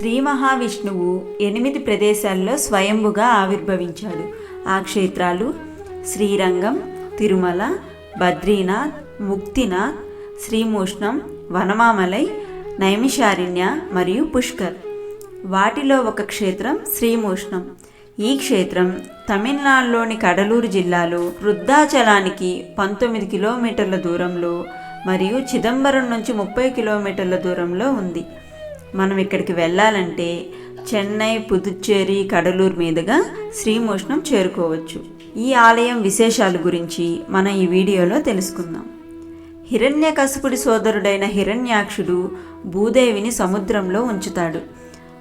శ్రీ మహావిష్ణువు ఎనిమిది ప్రదేశాల్లో స్వయంభుగా ఆవిర్భవించాడు. ఆ క్షేత్రాలు శ్రీరంగం తిరుమల బద్రీనాథ్ ముక్తినాథ్ శ్రీమూష్ణం వనమామలై నైమిషారణ్య మరియు పుష్కర్. వాటిలో ఒక క్షేత్రం శ్రీమూష్ణం. ఈ క్షేత్రం తమిళనాడులోని కడలూరు జిల్లాలో వృద్ధాచలానికి పంతొమ్మిది కిలోమీటర్ల దూరంలో మరియు చిదంబరం నుంచి ముప్పై కిలోమీటర్ల దూరంలో ఉంది. మనం ఇక్కడికి వెళ్ళాలంటే చెన్నై పుదుచ్చేరి కడలూరు మీదుగా శ్రీమోష్ణం చేరుకోవచ్చు. ఈ ఆలయం విశేషాల గురించి మనం ఈ వీడియోలో తెలుసుకుందాం. హిరణ్యకశపుడి సోదరుడైన హిరణ్యాక్షుడు భూదేవిని సముద్రంలో ఉంచుతాడు.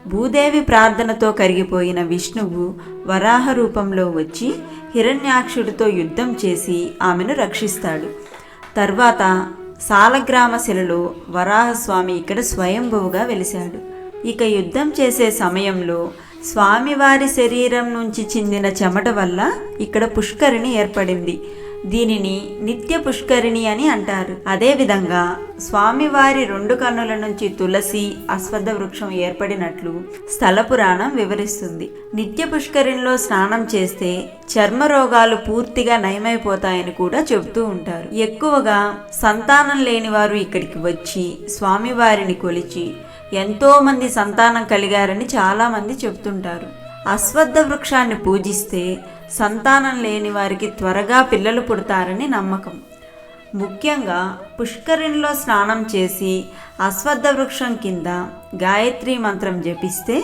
భూదేవి ప్రార్థనతో కరిగిపోయిన విష్ణువు వరాహ రూపంలో వచ్చి హిరణ్యాక్షుడితో యుద్ధం చేసి ఆమెను రక్షిస్తాడు. తర్వాత సాలగ్రామ శిలలో వరాహస్వామి ఇక్కడ స్వయంభువుగా వెలిశాడు. ఇక యుద్ధం చేసే సమయంలో స్వామివారి శరీరం నుంచి చిందిన చెమట వల్ల ఇక్కడ పుష్కరిణి ఏర్పడింది. దీనిని నిత్య పుష్కరిణి అని అంటారు. అదేవిధంగా స్వామివారి రెండు కన్నుల నుంచి తులసి అశ్వద్ధ వృక్షం ఏర్పడినట్లు స్థల పురాణం వివరిస్తుంది. నిత్య పుష్కరిణిలో స్నానం చేస్తే చర్మ రోగాలు పూర్తిగా నయమైపోతాయని కూడా చెబుతూ ఉంటారు. ఎక్కువగా సంతానం లేని వారు ఇక్కడికి వచ్చి స్వామివారిని కొలిచి ఎంతో మంది సంతానం కలిగారని చాలామంది చెబుతుంటారు. అశ్వద్ధ వృక్షాన్ని పూజిస్తే సంతానం లేని వారికి త్వరగా పిల్లలు పుడతారని నమ్మకం. ముఖ్యంగా పుష్కరిణిలో స్నానం చేసి అశ్వద్ధ వృక్షం కింద గాయత్రి మంత్రం జపిస్తే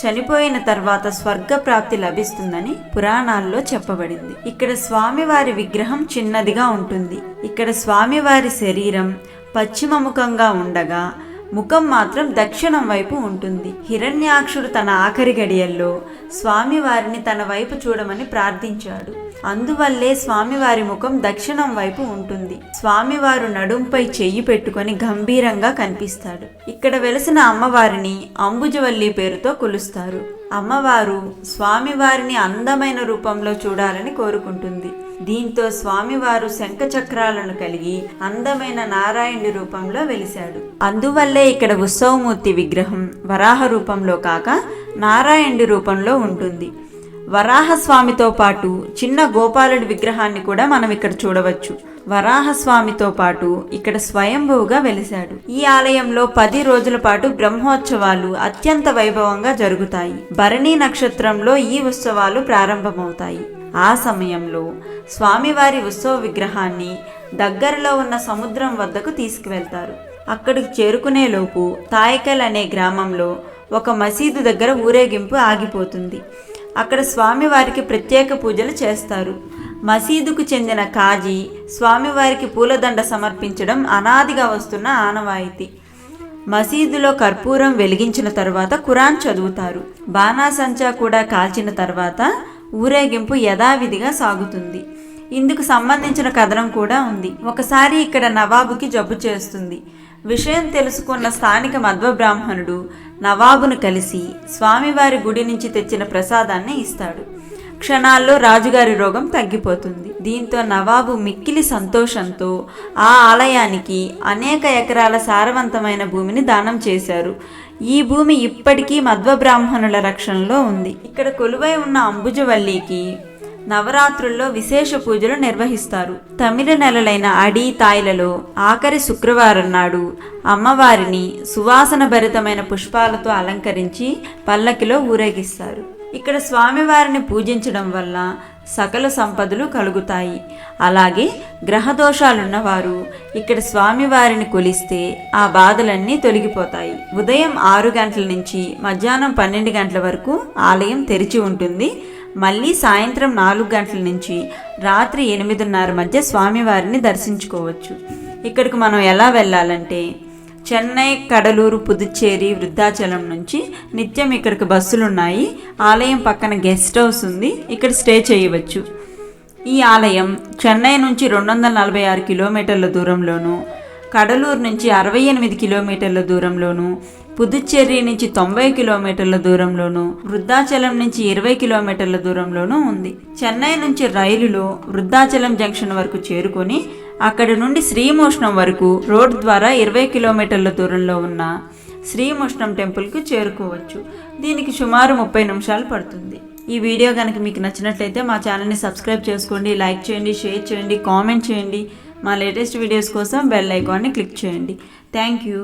చనిపోయిన తర్వాత స్వర్గ ప్రాప్తి లభిస్తుందని పురాణాల్లో చెప్పబడింది. ఇక్కడ స్వామివారి విగ్రహం చిన్నదిగా ఉంటుంది. ఇక్కడ స్వామివారి శరీరం పశ్చిమముఖంగా ఉండగా ముఖం మాత్రం దక్షిణం వైపు ఉంటుంది. హిరణ్యాక్షుడు తన ఆఖరి గడియల్లో స్వామివారిని తన వైపు చూడమని ప్రార్థించాడు. అందువల్లే స్వామివారి ముఖం దక్షిణం వైపు ఉంటుంది. స్వామివారు నడుంపై చెయ్యి పెట్టుకొని గంభీరంగా కనిపిస్తాడు. ఇక్కడ వెలిసిన అమ్మవారిని అంబుజవల్లి పేరుతో కొలుస్తారు. అమ్మవారు స్వామివారిని అందమైన రూపంలో చూడాలని కోరుకుంటుంది. దీంతో స్వామివారు శంఖ చక్రాలను కలిగి అందమైన నారాయణుడి రూపంలో వెలిశాడు. అందువల్లే ఇక్కడ ఉత్సవమూర్తి విగ్రహం వరాహ రూపంలో కాక నారాయణుడి రూపంలో ఉంటుంది. వరాహస్వామితో పాటు చిన్న గోపాలుడి విగ్రహాన్ని కూడా మనం ఇక్కడ చూడవచ్చు. వరాహస్వామితో పాటు ఇక్కడ స్వయంభువుగా వెలిశాడు. ఈ ఆలయంలో పది రోజుల పాటు బ్రహ్మోత్సవాలు అత్యంత వైభవంగా జరుగుతాయి. భరణి నక్షత్రంలో ఈ ఉత్సవాలు ప్రారంభమవుతాయి. ఆ సమయంలో స్వామివారి ఉత్సవ విగ్రహాన్ని దగ్గరలో ఉన్న సముద్రం వద్దకు తీసుకువెళ్తారు. అక్కడికి చేరుకునేలోపు తాయకల్ అనే గ్రామంలో ఒక మసీదు దగ్గర ఊరేగింపు ఆగిపోతుంది. అక్కడ స్వామివారికి ప్రత్యేక పూజలు చేస్తారు. మసీదుకు చెందిన కాజీ స్వామివారికి పూలదండ సమర్పించడం అనాదిగా వస్తున్న ఆనవాయితీ. మసీదులో కర్పూరం వెలిగించిన తర్వాత ఖురాన్ చదువుతారు. బాణాసంచా కూడా కాల్చిన తర్వాత ఊరేగింపు యథావిధిగా సాగుతుంది. ఇందుకు సంబంధించిన కథనం కూడా ఉంది. ఒకసారి ఇక్కడ నవాబుకి జబ్బు చేస్తుంది. విషయం తెలుసుకున్న స్థానిక మధ్వ బ్రాహ్మణుడు నవాబును కలిసి స్వామివారి గుడి నుంచి తెచ్చిన ప్రసాదాన్ని ఇస్తాడు. క్షణాల్లో రాజుగారి రోగం తగ్గిపోతుంది. దీంతో నవాబు మిక్కిలి సంతోషంతో ఆ ఆలయానికి అనేక ఎకరాల సారవంతమైన భూమిని దానం చేశారు. ఈ భూమి ఇప్పటికీ మధ్వ బ్రాహ్మణుల రక్షణలో ఉంది. ఇక్కడ కొలువై ఉన్న అంబుజవల్లికి నవరాత్రుల్లో విశేష పూజలు నిర్వహిస్తారు. తమిళ నెలలైన అడి తాయిలలో ఆఖరి శుక్రవారం నాడు అమ్మవారిని సువాసన భరితమైన పుష్పాలతో అలంకరించి పల్లకిలో ఊరేగిస్తారు. ఇక్కడ స్వామివారిని పూజించడం వల్ల సకల సంపదలు కలుగుతాయి. అలాగే గ్రహదోషాలున్నవారు ఇక్కడ స్వామివారిని కొలిస్తే ఆ బాధలన్నీ తొలగిపోతాయి. ఉదయం ఆరు గంటల నుంచి మధ్యాహ్నం పన్నెండు గంటల వరకు ఆలయం తెరిచి ఉంటుంది. మళ్ళీ సాయంత్రం నాలుగు గంటల నుంచి రాత్రి ఎనిమిదిన్నర మధ్య స్వామివారిని దర్శించుకోవచ్చు. ఇక్కడికి మనం ఎలా వెళ్ళాలంటే చెన్నై కడలూరు పుదుచ్చేరి వృద్ధాచలం నుంచి నిత్యం ఇక్కడికి బస్సులు ఉన్నాయి ఆలయం పక్కన గెస్ట్ హౌస్ ఉంది. ఇక్కడ స్టే చేయవచ్చు. ఈ ఆలయం చెన్నై నుంచి రెండు వందల నలభై ఆరు కిలోమీటర్ల దూరంలోను కడలూరు నుంచి అరవై ఎనిమిది కిలోమీటర్ల దూరంలోను పుదుచ్చేరి నుంచి తొంభై కిలోమీటర్ల దూరంలోను వృద్ధాచలం నుంచి ఇరవై కిలోమీటర్ల దూరంలోనూ ఉంది. చెన్నై నుంచి రైలులో వృద్ధాచలం జంక్షన్ వరకు చేరుకొని అక్కడి నుండి శ్రీమోష్ణం వరకు రోడ్ ద్వారా ఇరవై కిలోమీటర్ల దూరంలో ఉన్న శ్రీమోష్ణం టెంపుల్కి చేరుకోవచ్చు. దీనికి సుమారు ముప్పై నిమిషాలు పడుతుంది. ఈ వీడియో కనుక మీకు నచ్చినట్లయితే మా ఛానల్ని సబ్స్క్రైబ్ చేసుకోండి లైక్ చేయండి షేర్ చేయండి కామెంట్ చేయండి. మా లేటెస్ట్ వీడియోస్ కోసం బెల్ ఐకాన్ని క్లిక్ చేయండి. Thank you.